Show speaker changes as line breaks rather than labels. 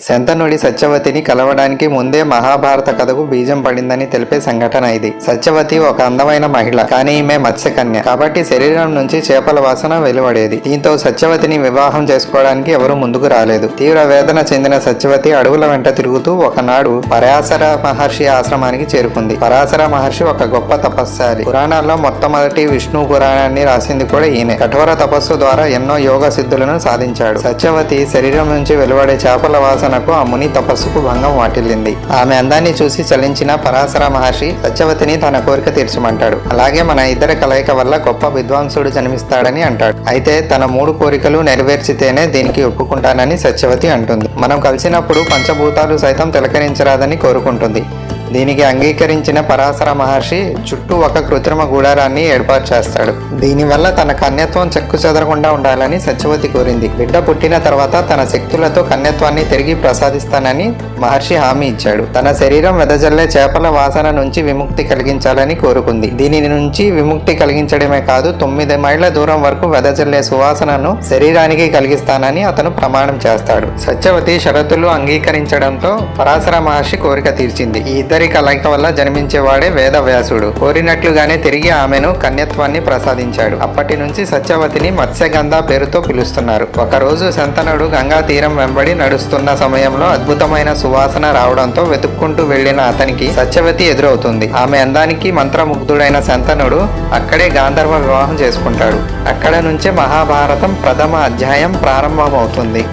శంతనుడి సత్యవతిని కలవడానికి ముందే మహాభారత కథకు బీజం పడిందని తెలిపే సంఘటన ఇది. సత్యవతి ఒక అందమైన మహిళ కానీ ఈమె మత్స్యకన్య. కాబట్టి శరీరం నుంచి చేపల వాసన వెలువడేది. దీంతో సత్యవతిని వివాహం చేసుకోవడానికి ఎవరు ముందుకు రాలేదు. తీవ్ర వేదన చెందిన సత్యవతి అడవుల వెంట తిరుగుతూ ఒకనాడు పరాశర మహర్షి ఆశ్రమానికి చేరుకుంది. పరాశర మహర్షి ఒక గొప్ప తపస్సాలి పురాణాల్లో మొట్టమొదటి విష్ణు పురాణాన్ని రాసింది కూడా ఈయన. కఠోర తపస్సు ద్వారా ఎన్నో యోగ సిద్ధులను సాధించాడు. సత్యవతి శరీరం నుంచి వెలువడే చేపల వాసన వాసనకు ఆ ముని తపస్సుకు భంగం వాటిల్లింది. ఆమె అందాన్ని చూసి చలించిన పరాశర మహర్షి సత్యవతిని తన కోరిక తీర్చమంటాడు. అలాగే మన ఇద్దరి కలయిక వల్ల గొప్ప విద్వాంసుడు జన్మిస్తాడని అంటాడు. అయితే తన మూడు కోరికలు నెరవేర్చితేనే దీనికి ఒప్పుకుంటానని సత్యవతి అంటుంది. మనం కలిసినప్పుడు పంచభూతాలు సైతం తిలకరించరాదని కోరుకుంటుంది. దీనికి అంగీకరించిన పరాశర మహర్షి చుట్టూ ఒక కృత్రిమ గూడారాన్ని ఏర్పాటు చేస్తాడు. దీనివల్ల తన కన్యత్వం చెక్కు చెదరకుండా ఉండాలని సత్యవతి కోరింది. బిడ్డ పుట్టిన తర్వాత తన శక్తులతో కన్యత్వాన్ని తిరిగి ప్రసాదిస్తానని మహర్షి హామీ ఇచ్చాడు. తన శరీరం వెదజల్లే చేపల వాసన నుంచి విముక్తి కలిగించాలని కోరుకుంది. దీని నుంచి విముక్తి కలిగించడమే కాదు తొమ్మిది మైళ్ళ దూరం వరకు వెదజల్లే సువాసనను శరీరానికి కలిగిస్తానని అతను ప్రమాణం చేస్తాడు. సత్యవతి షరతులు అంగీకరించడంతో పరాశర మహర్షి కోరిక తీర్చింది. ఈ ఇద్దరి కలయిక వల్ల జన్మించేవాడే వేదవ్యాసుడు. కోరినట్లుగానే తిరిగి ఆమెను కన్యత్వాన్ని ప్రసాదించాడు. అప్పటి నుంచి సత్యవతిని మత్స్యగంధ పేరుతో పిలుస్తున్నారు. ఒకరోజు శంతనుడు గంగా తీరం వెంబడి నడుస్తున్న సమయంలో అద్భుతమైన సువాసన రావడంతో వెతుక్కుంటూ వెళ్ళిన అతనికి సత్యవతి ఎదురవుతుంది. ఆమె అందానికి మంత్రముగ్ధుడైన శంతనుడు అక్కడే గాంధర్వ వివాహం చేసుకుంటాడు. అక్కడ నుంచే మహాభారతం ప్రథమ అధ్యాయం ప్రారంభమవుతుంది.